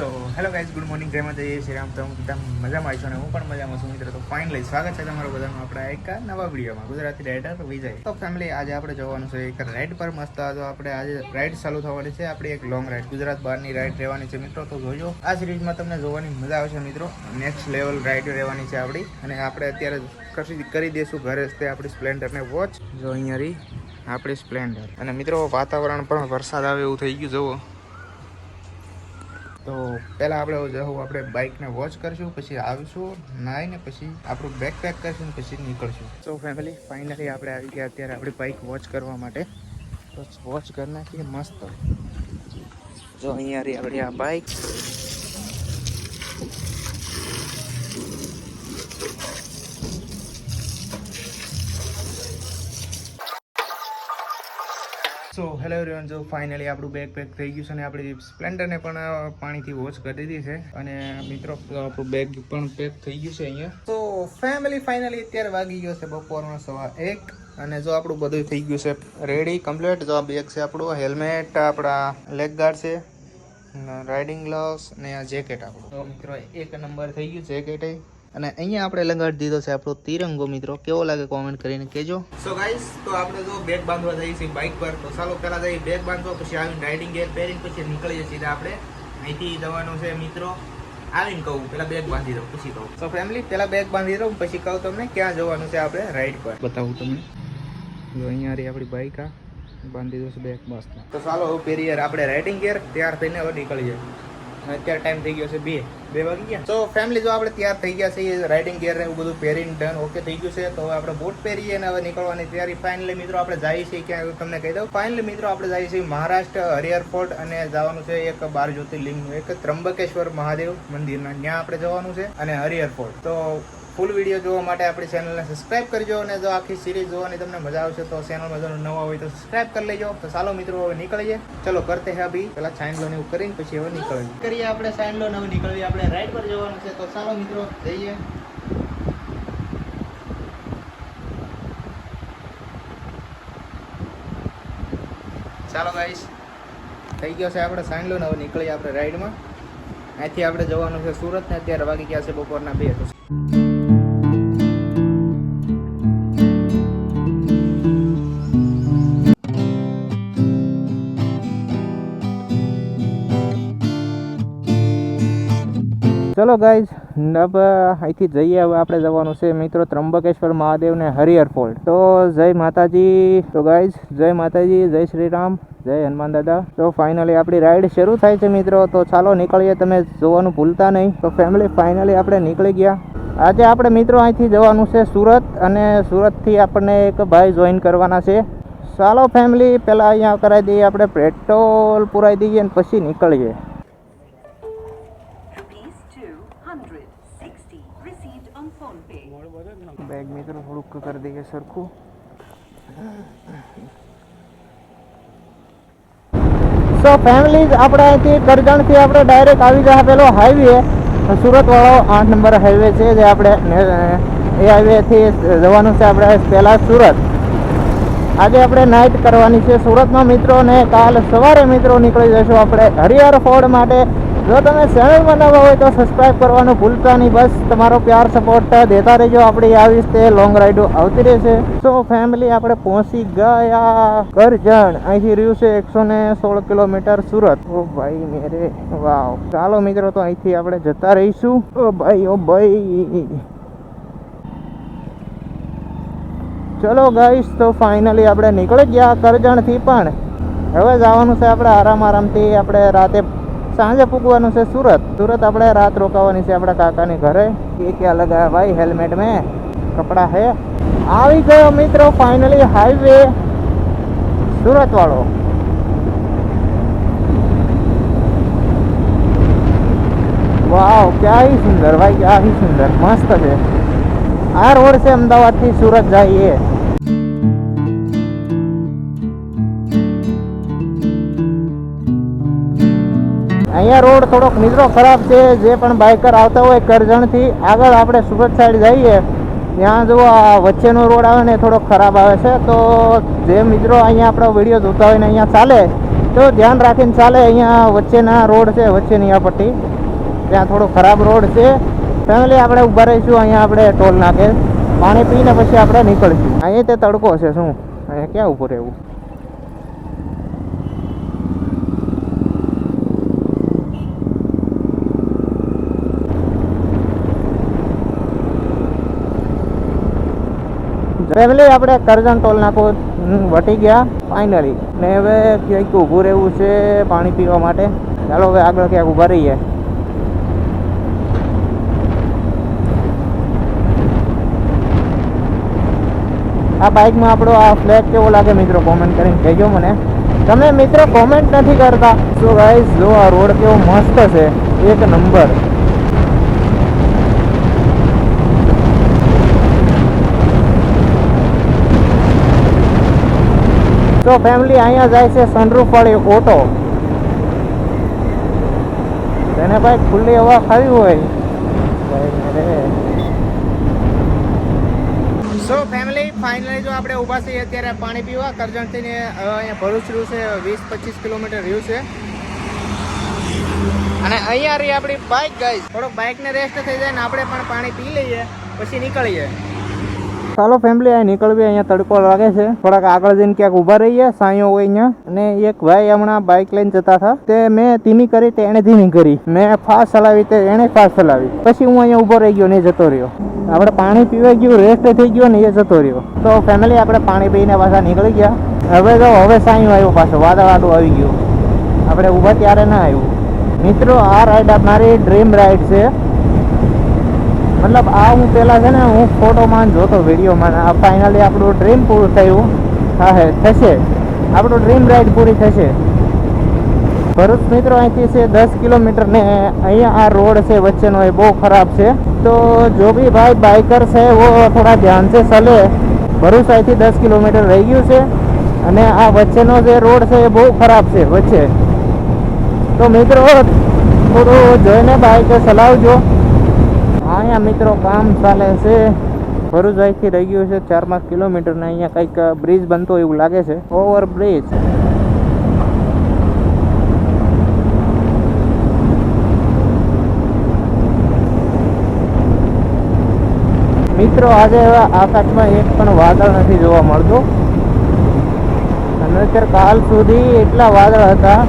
So hello guys good morning જય માતા શ્રી રામ તો હું બધા મજામાં આવીશું અને હું પણ મજામાં છું મિત્રો. તો ફાઇનલી સ્વાગત છે તમારું બધાનું આપણા એક નવા વિડીયોમાં. ગુજરાતી રાઇડર વિજય. તો ફેમિલી આજે આપણે જવાનું છે એક રાઇડ પર મસ્ત. તો આપણે આજે રાઇડ ચાલુ થવાની છે. આપણી એક લોંગ રાઇડ ગુજરાત બહારની રાઇડ રહેવાની છે મિત્રો. તો જોજો. આ સિરીઝમાં તમને જોવાની મજા આવશે મિત્રો. નેક્સ્ટ લેવલ રાઇડ રહેવાની છે આપણી. અને આપણે અત્યારે કશી કરી દઈશું ઘરે તે આપણી સ્પ્લેન્ડરને વોચ જો અહીંયા રહી. આપણી સ્પ્લેન્ડર અને મિત્રો, વાતાવરણ પણ વરસાદ આવે એવું થઈ ગયું, જુઓ. તો પહેલાં આપણે જવું આપણે બાઇકને વોચ કરશું, પછી આવીશું, નાહીને પછી આપણું બેગ પેક કરશું પછી નીકળશું. સો ફેમિલી ફાઇનલી આપણે આવી ગયા અત્યારે આપણી બાઇક વોચ કરવા માટે. તો વોચ કરી નાખીએ મસ્ત. જો અહીંયા રહી આપણી આ બાઇક સો હેલો એવરીવન જો ફાઇનલી આપણું બેગ પેક થઈ ગયું છે અને આપણી સ્પ્લેન્ડરને પણ પાણીથી વોશ કરી દીધી છે. અને મિત્રો, આપણું બેગ પણ પેક થઈ ગયું છે અહીંયા. તો ફેમિલી ફાઇનલી અત્યારે વાગી ગયો છે બપોરનો સવા એક. અને જો આપણું બધું થઈ ગયું છે રેડી કમ્પ્લીટ જો આ બેગ છે આપણું હેલ્મેટ આપણા લેગ ગાર્ડ છે રાઇડિંગ ગ્લવ્સ અને આ જેકેટ આપણું. તો મિત્રો, એક નંબર થઈ ગયું જેકેટ અને અહીંયા આપણે લગાડી દીધો છે આપણો તિરંગો મિત્રો. કેવો લાગે કોમેન્ટ કરીને કહેજો. સો ગાઈસ તો આપણે જો બેગ બાંધવા જઈએ છીએ બાઇક પર તો ચાલો પહેલા જઈએ બેગ બાંધવા પછી આવીને રાઇડિંગ ગેર પહેરીને પછી નીકળીએ સીધા આપણે. અહીંથી જવાનું છે મિત્રો. આવીને કહું પેલા બેગ બાંધી દઉં પછી કહું. તો ફેમિલી પેલા બેગ બાંધી દઉં પછી કહું તમને ક્યાં જવાનું છે આપણે રાઇડ પર. બતાવું તમને. જો અહીંયા રહી આપણી બાઇક આ. બાંધી દઉં છે બેગ મસ્ત તો ચાલો પહેરીએ આપણે રાઇડિંગ ગેર તૈયાર થઈને હવે નીકળીએ. અત્યારે ટાઈમ થઈ ગયો છે બે. બે વાગી ગયા? તો ફેમિલી જો આપણે તૈયાર થઈ ગયા છે રાઇડિંગ ગિયર ને એવું બધું પહેરીને ડન ઓકે થઈ ગયું છે, તો હવે આપણે બૂટ પહેરીએ અને હવે નીકળવાની તૈયારી. ફાઇનલી મિત્રો, આપણે જઈએ છીએ ક્યાં તમને કહી દઉં. ફાઇનલી મિત્રો, આપણે જઈએ છીએ મહારાષ્ટ્ર, હરિહર ફોર્ટ અને જવાનું છે એક બાર જ્યોતિર્લિંગનું, એક ત્રંબકેશ્વર મહાદેવ મંદિરના. ત્યાં આપણે જવાનું છે અને હરિહર ફોર્ટ. તો ફૂલ વીડિયો જોવા માટે આપણી ચેનલને સબસ્ક્રાઇબ કરજો અને જો આખી સિરીઝ જોવાની તમને મજા આવશે તો ચેનલમાં જો નવા હોય તો સબસ્ક્રાઇબ કરી લેજો. તો ચાલો મિત્રો, હવે નીકળીએ. ચલો, કરતે હે અભી. પેલા સાઇન લોન એવું કરીને પછી હવે નીકળીએ. કરીએ આપણે સાઇન લોન હવે નીકળીએ. આપણે રાઈડ પર જવાનું છે. તો ચાલો મિત્રો, જઈએ. ચાલો ગાઈશ થઈ ગયો છે આપણે સાઇન લોન હવે નીકળીએ આપણે રાઈડમાં અહીંથી આપણે જવાનું છે સુરતને. અત્યારે વાગી ગયા છે બપોરના બે. તો ચલો ગાઈઝ હવે અહીંથી જઈએ હવે આપણે જવાનું છે મિત્રો ત્રંબકેશ્વર મહાદેવ ને હરિહર ફોલ્ટ. તો જય માતાજી, તો ગાઈઝ જય માતાજી, જય શ્રી રામ જય હનુમાન દાદા. તો ફાઇનલી આપણી રાઈડ શરૂ થાય છે મિત્રો, તો ચાલો નીકળીએ, તમે જોવાનું ભૂલતા નહીં. તો ફેમિલી ફાઇનલી આપણે નીકળી ગયા. આજે આપણે મિત્રો અહીંથી જવાનું છે સુરત, અને સુરતથી આપણને એક ભાઈ જોઈન કરવાના છે. ચાલો ફેમિલી પહેલાં અહીંયા કરાવી દઈએ, આપણે પેટ્રોલ પુરાવી દઈએ અને પછી નીકળીએ. બેગ મિત્રો, થોડુંક કરી દઈએ સરખું. સો ફેમિલી આપણે અહીંથી કરજણથી આપણે ડાયરેક્ટ આવી જાય પેલો હાઈવે સુરતવાળો આઠ નંબર હાઈવે છે, જે આપણે, એ હાઈવેથી જવાનું છે આપણે પહેલાં સુરત. આજે આપણે નાઇટ કરવાની છે. સુરતમાં મિત્રો ને કાલ સવારે મિત્રો નીકળી જશું આપણે હરિહર ફોર્ડ માટે. જો તમે ચેનલમાં નવા હોય તો સબસ્ક્રાઈબ કરવાનું ભૂલતા નહીં. બસ તમારો પ્યાર સપોર્ટ દેતા રહેજો. આપણી આવી તે લોંગ રાઈડો આવતી રહેશે. સો ફેમિલી આપણે પહોંચી ગયા. કરજણ. અહીંથી રહ્યું છે એકસો ને સોળ કિલોમીટર સુરત. ઓ ભાઈ મેરે. વાવ. ચાલો મિત્રો, તો અહીંથી આપણે જતા રહીશું. ઓ ભાઈ ઓ ભાઈ. ચલો ગાઈશ તો ફાઇનલી આપણે નીકળી ગયા કરજણથી પણ. હવે જવાનું છે આપણે આરામ આરામથી. આપણે રાતે સાંજે પૂગવાનું છે સુરત. સુરત આપણે રાત રોકાવાની છે આપણા કાકાની ઘરે. એ ક્યાં લગા ભાઈ હેલ્મેટ મેં કપડા હે. આવી ગયો મિત્રો ફાઇનલી હાઈવે સુરત વાળો વાવ ક્યાં સુંદર ભાઈ ક્યાં સુંદર. મસ્ત છે. આ રોડ છે અમદાવાદથી સુરત જઈએ અહીંયા રોડ થોડોક મિત્રો ખરાબ છે, જે પણ બાઇકર આવતા હોય કરજણથી. આગળ આપણે સુરત સાઈડ જઈએ, ત્યાં જો આ વચ્ચેનો રોડ આવે ને થોડોક ખરાબ આવે છે. તો જે મિત્રો અહીંયા આપણો વીડિયો જોતા હોય ને અહીંયા ચાલે, તો ધ્યાન રાખીને ચાલે, અહીંયા વચ્ચેના રોડ છે, વચ્ચેની આ પટ્ટી. ત્યાં થોડો ખરાબ રોડ છે. ફેમિલી આપણે ઊભા રહીશું, અહીંયા આપણે ટોલ નાખે પાણી પીને પછી આપણે નીકળીશું. અહીંયા તે તડકો છે, શું? અહીંયા ક્યાં ઊભું રહેવું? ફેમિલી આપણે કરજણ ટોલ નાકો વટી ગયા ફાઇનલી ને હવે ક્યાંક ઊભું રહેવું છે પાણી પીવા માટે. ચાલો હવે આગળ ક્યાંક ઊભા રહીએ. આ બાઇકમાં આપણો આ ફ્લેગ કેવો લાગે મિત્રો? કોમેન્ટ કરીને કહેજો મને. તમે મિત્રો કોમેન્ટ નથી કરતા. તો ગાઈઝ જો આ રોડ કેવો મસ્ત છે, એક નંબર તો ફેમિલી અહીંયા જાય છે સનરૂફ વાળી ઓટો તેને ભાઈ ખુલ્લી હવા ખાવી હોય. સો ફેમિલી ફાઇનલી જો આપણે ઊભા છીએ અત્યારે પાણી પીવા કરજણથી ને અહીંયા ભરૂચ રહ્યું છે, વીસ પચીસ કિલોમીટર રહ્યું છે. અને અહીંયા રહી આપણી બાઇક ગઈ થોડોક બાઇકને રેસ્ટ થઈ જાય ને આપણે પણ પાણી પી લઈએ, પછી નીકળીએ. ચાલો ફેમિલી અહીંયા નીકળવી, અહીંયા તડકો લાગે છે. થોડાક આગળ જઈને ક્યાંક ઊભા રહીએ, સાયો હોય અહીંયા. અને એક ભાઈ હમણાં બાઇક લઈને જતા હતા. તે મેં ધીમી કરી, તે એણે ધીમી કરી. મેં ફાસ્ટ ચલાવી, તે એણે ફાસ્ટ ચલાવી. પછી હું અહીંયા ઊભો રહી ગયો ને જતો રહ્યો. આપણે પાણી પીવા ગયું રેસ્ટ થઈ ગયો ને એ જતો રહ્યો. તો ફેમિલી આપણે પાણી પીને પાછા નીકળી ગયા. હવે તો હવે સાયું આવ્યો પાછો, વાદળાડું આવી ગયું. આપણે ઊભા ત્યારે ના આવ્યું. મિત્રો, આ રાઈડ મારી ડ્રીમ રાઈડ છે. મતલબ આ હું પહેલાં છે ને હું ફોટોમાં જોતો વિડીયોમાં આ ફાઇનલી આપણું ડ્રીમ પૂરું થયું. હા, હે, થશે. આપણું ડ્રીમ રાઈડ પૂરી થશે. ભરૂચ મિત્રો અહીંથી છે દસ કિલોમીટર ને અહીંયા આ રોડ છે વચ્ચેનો, એ બહુ ખરાબ છે. તો જો બી ભાઈ બાઇકર છે, વો, થોડા ધ્યાન છે ચલે ભરૂચ અહીંથી દસ કિલોમીટર રહી ગયું છે. અને આ વચ્ચેનો જે રોડ છે, એ બહુ ખરાબ છે, વચ્ચે. તો મિત્રો, થોડું જોઈને બાઇક ચલાવજો. અહીંયા મિત્રો કામ ચાલે છે. ભરૂચ અહીંથી રહી ગયું છે ચાર પાંચ કિલોમીટર ને અહીંયા કંઈક બ્રિજ બનતો એવું લાગે છે. ઓવર બ્રિજ મિત્રો, આજે આકાશમાં એક પણ વાદળ નથી જોવા મળતું. અને અત્યારે કાલ સુધી એટલા વાદળ હતા,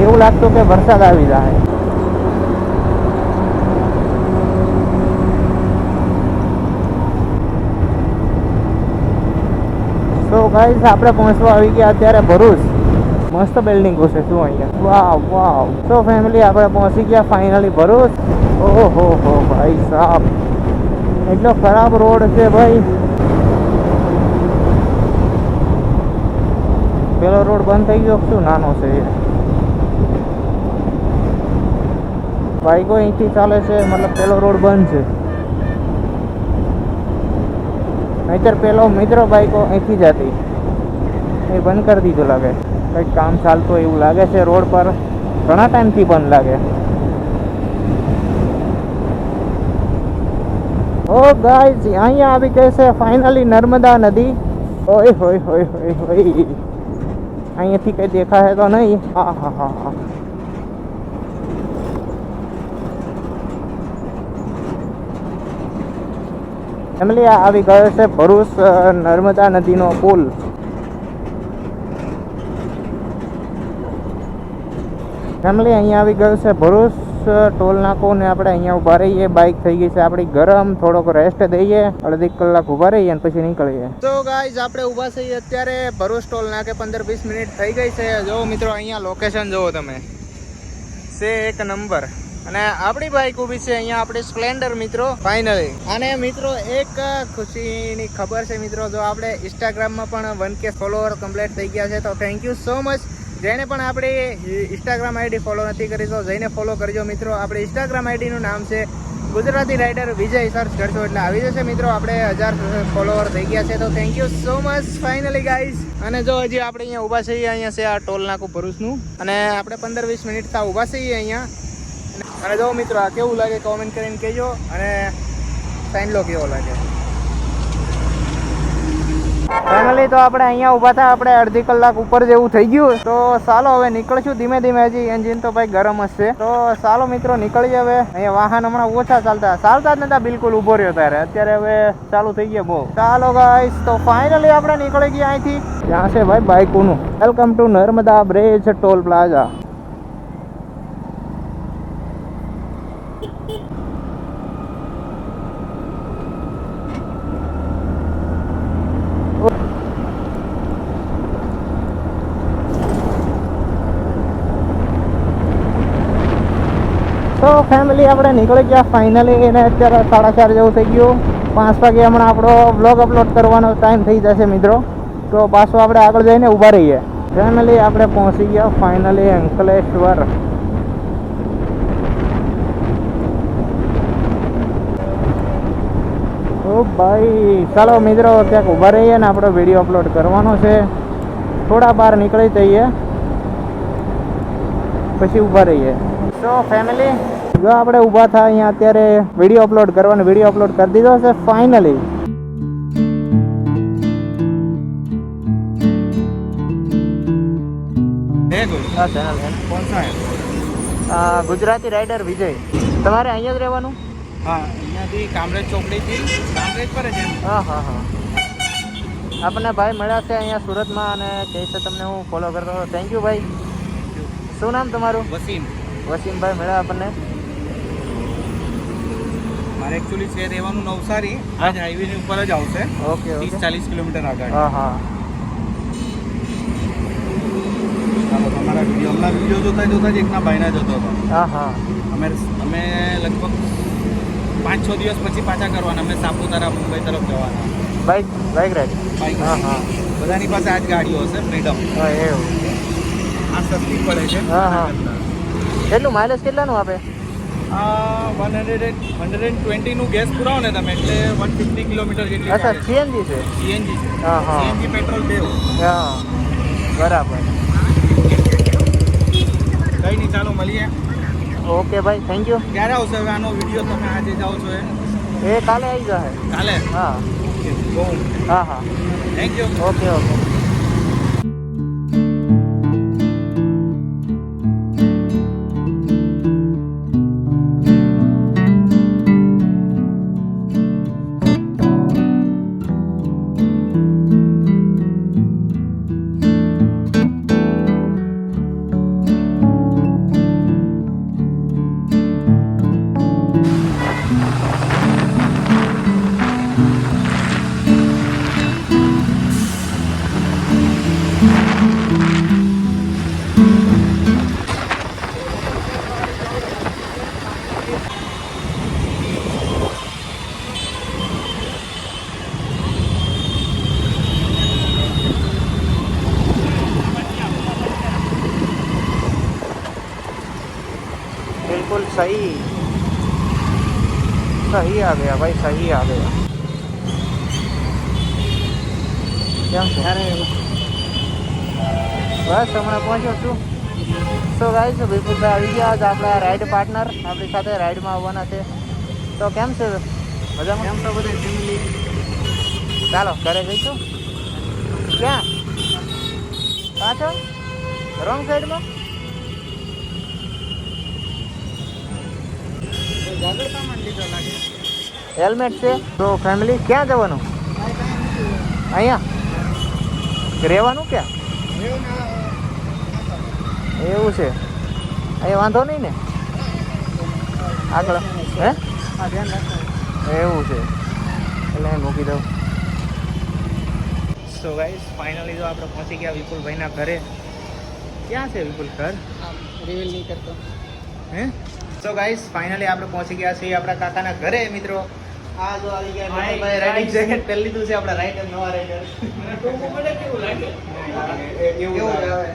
એવું લાગતું કે વરસાદ આવી જાય. ગાઈસ આપણે પહોંચવા આવી ગયા અત્યારે ભરૂચ. મસ્ત બિલ્ડિંગો છે શું અહીંયા? વાવ વાવ તો ફેમિલી આપણે પહોંચી ગયા ફાઇનલી ભરૂચ. ઓહો હો, ભાઈ સાહેબ એટલો ખરાબ રોડ છે ભાઈ. પેલો રોડ બંધ થઈ ગયો કે શું? નાનો છે એ. બાઈકો અહીંથી ચાલે છે? મતલબ પેલો રોડ બંધ છે. નહીતર પેલો મિત્રો બાઈકો અહીંથી જતી એ બંધ કરી દીધું લાગે. કંઈક કામ ચાલતું હોય એવું લાગે છે રોડ પર. ઘણા ટાઈમથી બંધ લાગે. ઓ ગાઈઝ, અહીંયા આવી ગઈ છે ફાઇનલી નર્મદા નદી. ઓય હોય હોય હોય હોય અહીંયાથી કઈ દેખાય તો નહીં. હા હા હા હા. ફેમિલી આવી ગયો છે ભરૂચ નર્મદા નદીનો પુલ. ફેમિલી અહીંયા આવી ગયો છે ભરૂચ ટોલ નાકો ને આપણે અહીંયા ઊભા રહીએ બાઇક થઈ ગઈ છે આપણી, ગરમ, થોડોક રેસ્ટ દઈએ, અડધી કલાક ઊભા રહીએ અને પછી નીકળીએ. તો ગાઈઝ આપણે ઊભા છીએ અત્યારે ભરૂચ ટોલ નાકે પંદર વીસ મિનિટ થઈ ગઈ છે. જો મિત્રો, અહીંયા લોકેશન જુઓ તમે. છે એક નંબર અને આપણી બાઇક ઊભી છે, અહીંયા આપણી સ્પ્લેન્ડર મિત્રો, ફાઇનલી. અને મિત્રો, એક ખુશીની ખબર છે મિત્રો, જો આપણે ઇન્સ્ટાગ્રામમાં પણ વન કે ફોલોવર કમ્પ્લીટ થઈ ગયા છે, તો થેન્ક યુ સો મચ જેને પણ આપણી ઇન્સ્ટાગ્રામ આઈડી ફોલો નથી કરી, તો જઈને ફોલો કરજો મિત્રો. આપણી ઇન્સ્ટાગ્રામ આઈડીનું નામ છે ગુજરાતી રાઇડર વિજય સર્ચ કરશો એટલે આવી જશે મિત્રો, આપણે હજાર ફોલોવર થઈ ગયા છે, તો thank you so much finally guys અને જો હજી આપણે અહીંયા ઊભા છીએ, અહીંયા છે આ ટોલ નાકું ભરૂચનું. અને આપણે પંદર વીસ મિનિટ ત્યાં ઊભા છીએ અહીંયા. અને જો મિત્રો આ કેવું લાગે કોમેન્ટ કરીને કહેજો અને સાઇન લો કેવો લાગે. ફાઇનલી તો આપણે અહીંયા ઊભા થાય આપણે અડધી કલાક ઉપર જેવું થઈ ગયું. તો ચાલો હવે નીકળશું ધીમે ધીમે હજી. એન્જિન તો ભાઈ ગરમ હશે તો ચાલો મિત્રો નીકળીએ હવે. અહીંયા વાહન હમણાં ઓછા ચાલતા. ચાલતા જ નતા, બિલકુલ ઊભો રહ્યો ત્યારે. અત્યારે હવે ચાલુ થઈ ગયા બહુ. ચાલો ગાઈસ તો ફાઇનલી આપણે નીકળી ગયા અહીંથી. ત્યાં છે ભાઈ બાઇકોનું welcome to Narmada bridge toll plaza તો ફેમિલી આપણે નીકળી ગયા ફાઇનલી એને અત્યારે સાડા ચાર જેવું થઈ ગયું. પાંચ વાગે હમણાં આપણો બ્લોગ અપલોડ કરવાનો ટાઈમ થઈ જશે મિત્રો. તો પાછું આપણે આગળ જઈને ઊભા રહીએ. ફેમિલી આપણે પહોંચી ગયા ફાઇનલી અંકલેશ્વર. ઓ ભાઈ, ચાલો મિત્રો ક્યાંક ઊભા રહીએ ને આપણો વીડિયો અપલોડ કરવાનો છે. થોડા બહાર નીકળી જઈએ. પછી ઊભા રહીએ. સો ફેમિલી જો આપણે ઊભા થા અહીંયા અત્યારે વીડિયો અપલોડ કરવાનો વીડિયો અપલોડ કરી દીધો છે ફાઇનલી ગુજરાતી રાઇડર વિજય. તમારે અહીંયા જ રહેવાનું? હા અહીંયાથી કામરેજ ચોકડીથી કામરેજ પર જ હા હા હા. આપણને ભાઈ મળ્યા છે અહીંયા સુરતમાં અને કહે છે તમને હું ફોલો કરતો હતો. થેન્ક યુ ભાઈ. શું નામ તમારું? વસીમ. વસીમભાઈ મળ્યા આપણને. મારે એકચ્યુઅલી છે રહેવાનું નવસારી. આજ હાઈવેની ઉપર જ આવશે. ઓકે ત્રીસ ચાલીસ કિલોમીટર આગળ. હા હા. તમારા વીડિયો હમણાં વીડિયો જોતા જોતા જ એકના ભાઈના જતો હતો. હા હા. અમે અમે લગભગ પાંચ છ દિવસ પછી પાછા કરવાના. અમે સાપુતારા મુંબઈ તરફ જવાના. બાઈક બાઈક રાઈડ બાઇક હા હા. બધાની પાસે આ જ ગાડીઓ હશે ફ્રીડમ હા એવું. આ સસ્તી પડે છે. હા, હા. કેટલું માઇલેજ કેટલાનું આપે? આ વન હંડ્રેડ હંડ્રેડ એન્ડ ટ્વેન્ટીનું ગેસ પુરાવો ને તમે એટલે વન ફિફ્ટી કિલોમીટર જેટલી અચ્છા સીએનજી છે. સીએનજી છે? હા, હા. સીએનજી પેટ્રોલ બેવ હા બરાબર. કંઈ નહીં ચાલો મળીએ. ઓકે ભાઈ થેન્ક યુ ક્યારે આવશે હવે? આનો વીડિયો તમે આજે જાઓ છો એ એ કાલે આવી જશે. કાલે? હા. હા હા. Thank you okay okay. सही आ गया भाई सही आ गया કેમ છે બસ હમણાં પહોંચ્યો છું સો ગાઈસ વિપુલભાઈ આવી ગયા આજ આપણા રાઈડ પાર્ટનર આપણી સાથે રાઈડમાં આવવાના છે તો કેમ છે મજામાં કેમ છો બધા ફેમિલી ચાલો ઘરે જઈશું ક્યાં પાછળ રોંગ સાઈડમાં હેલ્મેટ છે? તો ફેમિલી ક્યાં જવાનું? અહીંયા? રહેવાનું ક્યાં? એવું છે. અહીંયા વાંધો નહીં ને? આગળ. હે? એવું છે. એટલે મૂકી દઉં. સો ગાઈઝ ફાઇનલી જો આપણે પહોંચી ગયા વિપુલભાઈના ઘરે. ક્યાં છે વિપુલ ઘર? રિવીલ નહીં કરતો. હે? સો ગાઈસ ફાઇનલી આપણે પહોંચી ગયા છીએ આપણા કાકાના ઘરે મિત્રો. આ જો આવી ગયા ભાઈ રાઇડિંગ જેકેટ પહેરી લીધું છે આપણા રાઇડર નવા રાઇડર કેવું લાગે? એવું જ આવે.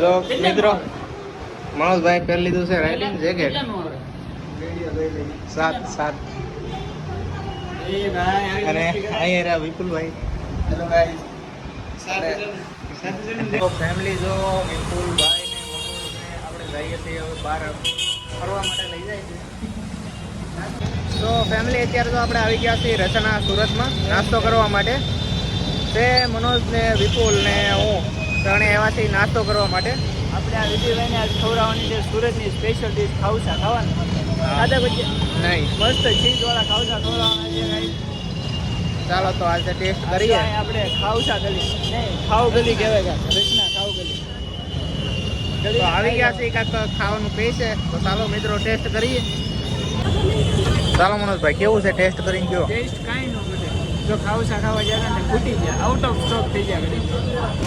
જો મિત્રો. મનોજભાઈ પહેરી લીધું છે રાઇડિંગ જેકેટ સાત સાત. અને અહીંયા રહ્યા વિપુલભાઈ. હેલો ગાઈસ તો ફેમિલી જો વિપુલભાઈ જઈએ છીએ હવે બહાર ફરવા માટે લઈ જાય છે. તો ફેમિલી અત્યારે તો આપણે આવી ગયા છીએ રચના સુરતમાં નાસ્તો કરવા માટે. તે મનોજ ને વિપુલ ને હું ત્રણે એવા છીએ નાસ્તો કરવા માટે. આપણે આ વિજયભાઈને આજ ખવડાવવાની છે સુરતની સ્પેશિયલ ડિશ ખાઉસા ખાવાની. ખાધા પછી નહીં. મસ્ત ચીઝ ખાઉસા ખવડાવવાના છે. ચાલો તો આજે ટેસ્ટ કરીએ. આપણે ખાઉસા ગલી નહીં ખાઉ ગલી કહેવાય. રચના તો આવી ગયા છે કાંક ખાવાનું કહે છે. તો ચાલો મિત્રો ટેસ્ટ કરીએ. ચાલો મનોજભાઈ કેવું છે ટેસ્ટ કરીને કયો ટેસ્ટ કાંઈ ન જો ખાવસા ખાવા જાય ને ખૂટી ગયા. આઉટ ઓફ સ્ટોક થઈ ગયા ઘડી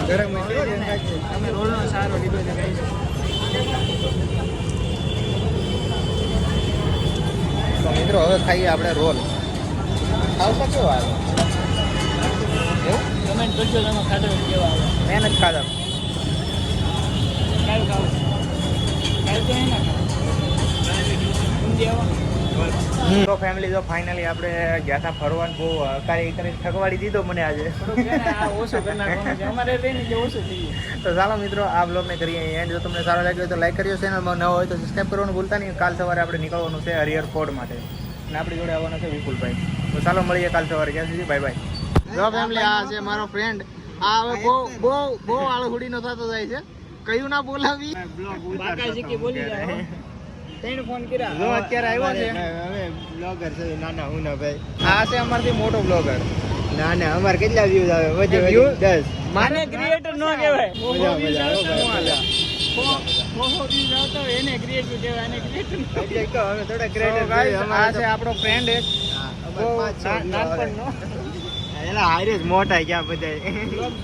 ગરમ અમે રોલનો સારો લીધો છે તો મિત્રો હવે ખાઈએ આપણે રોલ. ખાવ કેવો આવે? એવું કમેન્ટ કરજો તમે ખાધો કેવા આવે? મહેનત ખાધા. કાલ ખાવ કાલ તો ખાવ તો ફેમિલી તો ફાઇનલી આપણે ગયા હતા ફરવાનું બહુ હકારી કરીને થકવાડી દીધો મને આજે. ને તો ચાલો મિત્રો આ બ્લોગને કરીએ એન્ડ જો તમને સારો લાગ્યો તો લાઈક કરજો ચેનલમાં ન હોય તો સબસ્ક્રાઈબ કરવાનું ભૂલતા નહીં. કાલ સવારે આપણે નીકળવાનું છે હરિહર ફોર્ડ માટે. અને આપણી જોડે આવવાનો છે વિપુલભાઈ. તો ચાલો મળીએ કાલ સવારે. ત્યાં સુધી બાય બાય જો ફેમિલી આ છે મારો ફ્રેન્ડ આ હવે બહુ બહુ બહુ આળહુડીનો થતો જાય છે. કયું ના બોલાવી? બાકાજી કે બોલી જાઓ. ત્રણ ફોન કર્યા. જો અત્યારે આવ્યો છે. હવે બ્લોગર છે નાના હું ના ભાઈ આ છે અમારથી મોટો બ્લોગર. ના ના અમારે કેટલા વ્યૂઝ આવે? વધે? વધે દસ. માને ક્રિએટર નો કહેવાય. મજા મજા છે આપણો ફ્રેન્ડ એક. નાનપણનો. એલા હારે જ મોટા ક્યાં બધા